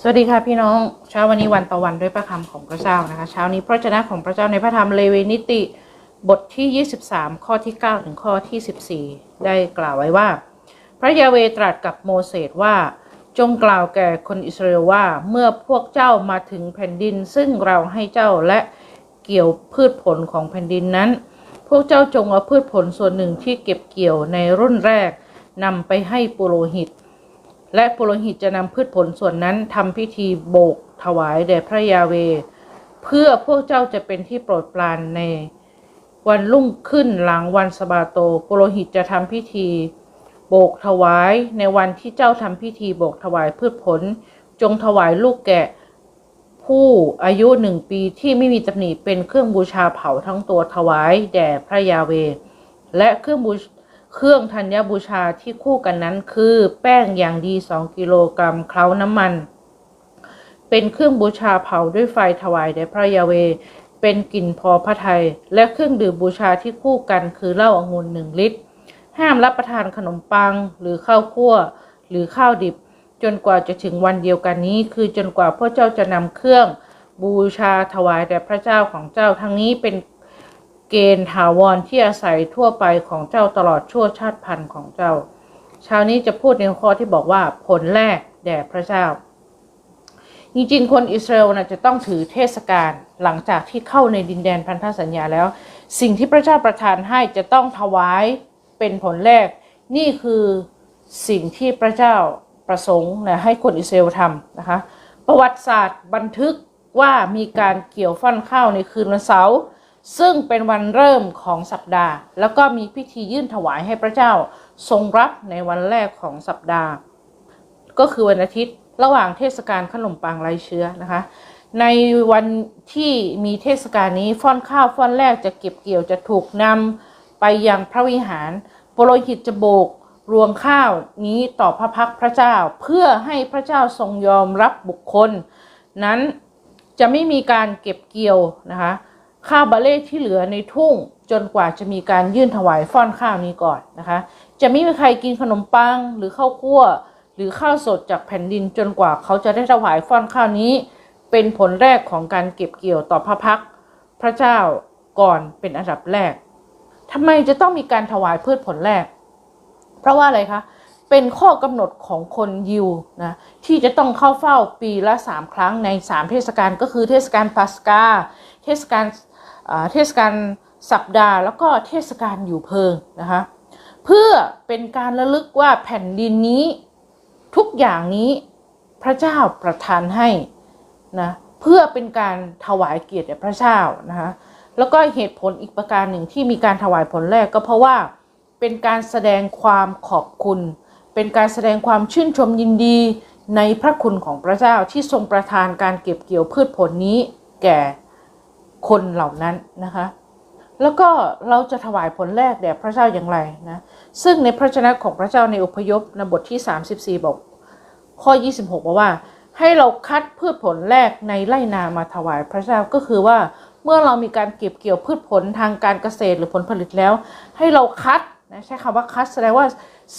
สวัสดีค่ะพี่น้องเช้าวันนี้วันต่อวันด้วยพระคำของพระเจ้านะคะ เช้านี้พระเจ้าของพระเจ้าในพระธรรมเลวีนิติบทที่ 23 ข้อที่ 9 ถึงข้อที่ 14 ได้กล่าวไว้ว่า พระยาเวตรัสกับโมเสสว่า จงกล่าวแก่คนอิสราเอลว่าเมื่อพวกเจ้ามาถึงแผ่นดิน ซึ่งเราให้เจ้าและเกี่ยวพืชผลของแผ่นดินนั้น พวกเจ้าจงเอาพืชผลส่วนหนึ่งที่เก็บเกี่ยวในรุ่นแรกนำไปให้ปุโรหิต และปุโรหิตจะนำพืชผลส่วนนั้นทำพิธีโบกถวายแด่พระยาเว เพื่อพวกเจ้าจะเป็นที่โปรดปรานในวันรุ่งขึ้นหลังวันสบาโต ปุโรหิตจะทำพิธีโบกถวายในวันที่เจ้าทำพิธีโบกถวายพืชผล จงถวายลูกแกะผู้อายุหนึ่งปีที่ไม่มีตำหนิเป็นเครื่องบูชาเผาทั้งตัวถวายแด่พระยาเว และเครื่องบูช เครื่องธัญบูชาที่คู่กันนั้นคือแป้งอย่างดี 2 กิโลกรัมเคล้าน้ำมัน เป็นเครื่องบูชาเผาด้วยไฟถวายแด่พระยาเว เป็นกลิ่นพอพระทัยและเครื่องดื่มบูชาที่คู่กันคือเหล้าองุ่นหนึ่งลิตร ห้ามรับประทานขนมปังหรือข้าวคั่ว หรือข้าวดิบ จนกว่าจะถึงวันเดียวกันนี้ คือจนกว่าพระเจ้าจะนำเครื่องบูชาถวายแด่พระเจ้าของเจ้าทั้งนี้เป็น เกณฑ์ถาวรที่อาศัยทั่วไปของเจ้าตลอดชั่วชาติพันธุ์ของเจ้าเช้านี้จะพูดในข้อที่บอกว่าผลแรกแด่พระเจ้า จริงๆ คนอิสราเอลนะจะต้องถือเทศกาลหลังจากที่เข้าในดินแดนพันธสัญญาแล้ว สิ่งที่พระเจ้าประทานให้จะต้องถวายเป็นผลแรก นี่คือสิ่งที่พระเจ้าประสงค์นะให้คนอิสราเอลทำนะคะ ประวัติศาสตร์บันทึกว่ามีการเกี่ยวฟันข้าวในคืนวันเสาร์ ซึ่งเป็นวันเริ่มของสัปดาห์ แล้วก็มีพิธียื่นถวายให้พระเจ้าทรงรับในวันแรกของสัปดาห์ ก็คือวันอาทิตย์ระหว่างเทศกาลขนมปังไรเชื้อนะคะ ในวันที่มีเทศกาลนี้ฟ่อนข้าวฟ่อนแรกจะเก็บเกี่ยวจะถูกนำไปยังพระวิหารโปรหิตจะโบกรวงข้าวนี้ต่อพระพักพระเจ้า เพื่อให้พระเจ้าทรงยอมรับบุคคล นั้นจะไม่มีการเก็บเกี่ยวนะคะ ข้าวบาเล่ที่เหลือในทุ่งจนกว่าจะมีการยื่นถวายฟ่อนข้าวนี้ก่อนนะคะ จะไม่มีใครกินขนมปังหรือข้าวคั่ว หรือข้าวสดจากแผ่นดินจนกว่าเขาจะได้ถวายฟ่อนข้าวนี้ เป็นผลแรกของการเก็บเกี่ยวต่อพระพักพระเจ้าก่อนเป็นอันดับแรกทำไมจะต้องมีการถวายพืชผลแรก เพราะว่าอะไรคะเป็นข้อกำหนดของคนยิวนะที่จะต้องเข้าเฝ้าปีละ3ครั้งใน3เทศกาลก็คือเทศกาลปัสกา เทศกาล เทศกาลสัปดาห์ แล้วก็เทศกาลอยู่เพิงนะคะเพื่อเป็นการระลึกว่าแผ่นดินนี้ทุกอย่างนี้พระเจ้าประทานให้นะเพื่อเป็นการถวายเกียรติแด่พระเจ้านะคะแล้วก็เหตุผลอีกประการหนึ่งที่มีการถวายผลแรกก็เพราะว่าเป็นการแสดงความขอบคุณ เป็นการแสดงความชื่นชมยินดีในพระคุณของพระเจ้าที่ทรงประทานการเก็บเกี่ยวพืชผลนี้แก่ คนเหล่านั้นนะคะ แล้วก็เราจะถวายผลแรกแด่พระเจ้าอย่างไรนะซึ่งในพระชนะของพระเจ้าในอพยพในบทที่ 34 บอก ข้อ 26บอกว่า ให้เราคัดพืชผลแรกในไร่นามาถวายพระเจ้าก็คือว่าเมื่อเรามีการเก็บเกี่ยวพืชผลทางการเกษตรหรือผลผลิตแล้ว ให้เราคัดนะใช้คำว่าคัดแสดงว่า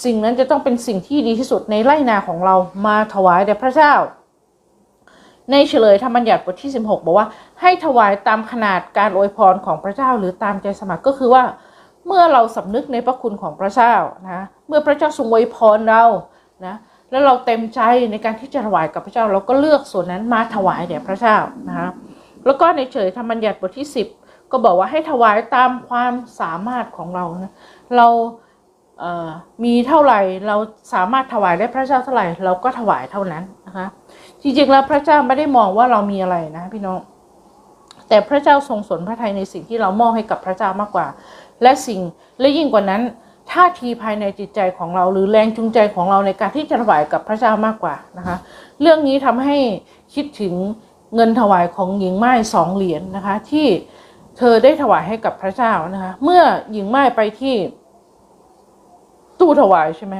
สิ่งนั้นจะต้องเป็นสิ่งที่ดีที่สุดในไร่นาของเรามาถวายแด่พระเจ้า ในเฉลยธรรมบัญญัติบทที่ 16 บอกว่า ให้ถวายตามขนาดการอวยพรของพระเจ้าหรือตามใจสมัครก็คือว่า เมื่อเราสำนึกในพระคุณของพระเจ้านะเมื่อพระเจ้าทรงอวยพรเรานะแล้วเราเต็มใจในการที่จะถวายกับพระเจ้า เราก็เลือกส่วนนั้นมาถวายแด่พระเจ้านะคะแล้วก็ในเฉลยธรรมบัญญัติบทที่ 10 ก็บอกว่าให้ถวายตามความสามารถของเรานะเราเอ่อมีเท่าไหร่เราสามารถถวายได้พระเจ้าเท่าไหร่ เราก็ถวายเท่านั้นนะคะ จริงๆแล้วพระเจ้าไม่ได้มองว่าเรามีอะไรนะพี่น้อง แต่พระเจ้าทรงสนพระทัยในสิ่งที่เรามอบให้กับพระเจ้ามากกว่า และสิ่งและยิ่งกว่านั้นท่าทีภายในจิตใจของเราหรือแรงจูงใจของเราในการที่จะถวายกับพระเจ้ามากกว่านะคะ เรื่องนี้ทำให้คิดถึงเงินถวายของหญิงไม้สองเหรียญนนะคะ ที่เธอได้ถวายให้กับพระเจ้านะคะ เมื่อหญิงไม้ไปที่ตู้ถวายใช่ไหม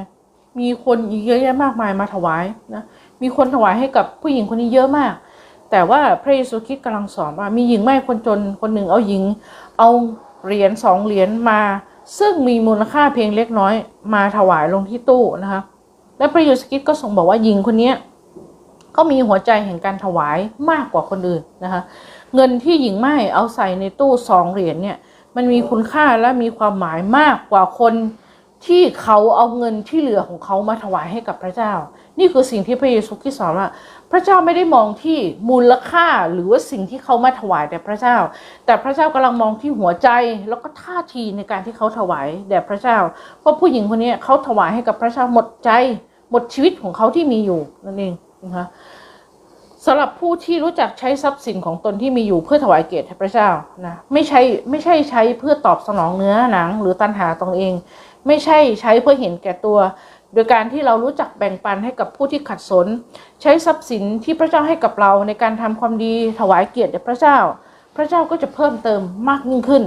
มีคนเยอะแยะมากมายมาถวายนะ มีคนถวายให้กับผู้หญิงคนนี้เยอะมาก แต่ว่าพระเยซูคริสต์กำลังสอนว่ามีหญิงไม่คนจนคนหนึ่งเอาหญิง เอาเหรียญสองเหรียญมา ซึ่งมีมูลค่าเพียงเล็กน้อย มาถวายลงที่ตู้นะคะและพระเยซูคริสต์ก็ทรงบอกว่าหญิงคนนี้ก็มีหัวใจแห่งการถวายมากกว่าคนอื่นนะคะเงินที่หญิงไม้เอาใส่ในตู้สองเหรียญเนี่ยมันมีคุณค่าและมีความหมายมากกว่าคนที่เขาเอาเงินที่เหลือของเขามาถวายให้กับพระเจ้า นี่คือสิ่งที่พระเยซูคริสต์สอนว่า พระเจ้าไม่ได้มองที่มูลค่าหรือว่าสิ่งที่เขามาถวายแด่พระเจ้า แต่พระเจ้ากำลังมองที่หัวใจแล้วก็ท่าทีในการที่เขาถวายแด่พระเจ้า เพราะผู้หญิงคนนี้เขาถวายให้กับพระเจ้าหมดใจ หมดชีวิตของเขาที่มีอยู่นั่นเองนะคะสำหรับผู้ที่รู้จักใช้ทรัพย์สินของตนที่มีอยู่เพื่อถวายเกียรติให้พระเจ้านะไม่ใช่ไม่ใช่ใช้เพื่อตอบสนองเนื้อหนัง หรือตันหาตรงเอง ไม่ใช่ใช้เพื่อเห็นแก่ตัว โดยการที่เรารู้จักแบ่งปันให้กับผู้ที่ขัดสน ใช้ทรัพย์สินที่พระเจ้าให้กับเราในการทำความดีถวายเกียรติแด่พระเจ้า พระเจ้าก็จะเพิ่มเติมมากยิ่งขึ้น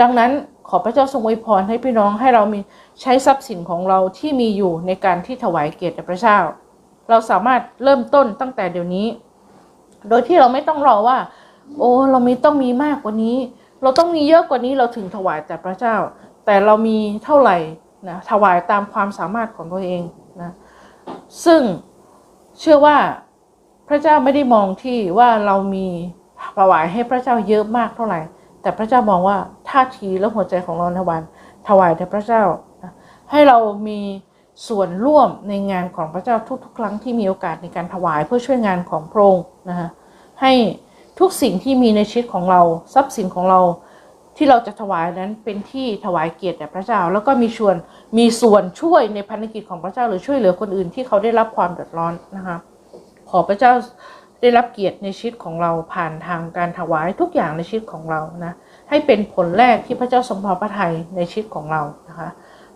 ดังนั้นขอพระเจ้าทรงอวยพรให้พี่น้องให้เรามีใช้ทรัพย์สินของเราที่มีอยู่ในการที่ถวายเกียรติแด่พระเจ้า เราสามารถเริ่มต้นตั้งแต่เดี๋ยวนี้ โดยที่เราไม่ต้องรอว่า โอ้เรามีต้องมีมากกว่านี้ เราต้องมีเยอะกว่านี้เราถึงถวายแต่พระเจ้า แต่เรามีเท่าไหร่ นะถวายตามความสามารถของตัวเองนะซึ่งเชื่อว่าพระเจ้าไม่ได้มองที่ว่าเรามีถวายให้พระเจ้าเยอะมากเท่าไหร่ แต่พระเจ้ามองว่าท่าทีและหัวใจของเราในวันถวายแด่พระเจ้านะให้เรามีส่วนร่วมในงานของพระเจ้าทุกๆ ครั้งที่มีโอกาสในการถวายเพื่อช่วยงานของพระองค์นะคะให้ทุกสิ่งที่มีในชีวิตของเรา ทรัพย์สินของเรา ที่เราจะถวายนั้นเป็นที่ถวายเกียรติแด่พระเจ้า แล้วก็มีส่วนมีส่วนช่วยในพันธกิจของพระเจ้า หรือช่วยเหลือคนอื่นที่เขาได้รับความเดือดร้อนนะคะขอพระเจ้าได้รับเกียรติในชีวิตของเราผ่านทางการถวายทุกอย่างในชีวิตของเรานะให้เป็นผลแรกที่พระเจ้าทรงพอพระทัยในชีวิตของเรานะคะ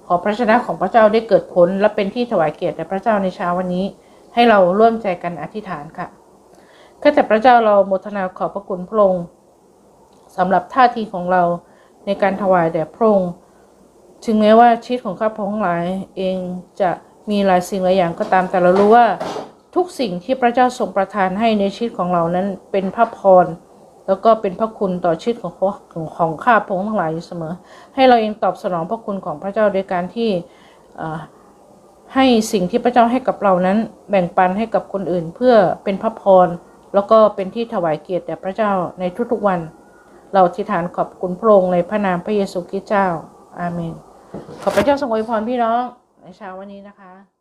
ขอพระชนะของพระเจ้าได้เกิดผลและเป็นที่ถวายเกียรติแด่พระเจ้าในเช้าวันนี้ ให้เราร่วมใจกันอธิษฐานค่ะข้าแต่พระเจ้าเราโมทนาขอบพระคุณพระองค์ สำหรับท่าทีของเราในการถวายแด่พระองค์ถึงแม้ว่าชีวิตของข้าพระองค์ทั้งหลายเองจะมีหลายสิ่งหลายอย่างก็ตามแต่เรารู้ว่าทุกสิ่งที่พระเจ้าทรงประทานให้ในชีวิตของเรานั้นเป็นพระพรแล้วก็เป็นพระคุณต่อชีวิตของของของข้าพระองค์ทั้งหลายอยู่เสมอ ให้เราเองตอบสนองพระคุณของพระเจ้าโดยการที่ให้สิ่งที่พระเจ้าให้กับเรานั้น แบ่งปันให้กับคนอื่นเพื่อเป็นพระพรแล้วก็เป็นที่ถวายเกียรติแด่พระเจ้าในทุกๆวัน เราอธิษฐานขอบคุณพระองค์ในพระนามพระเยซูคริสต์เจ้า อาเมน ขอพระเจ้าทรงอวยพรพี่น้องในเช้าวันนี้นะคะ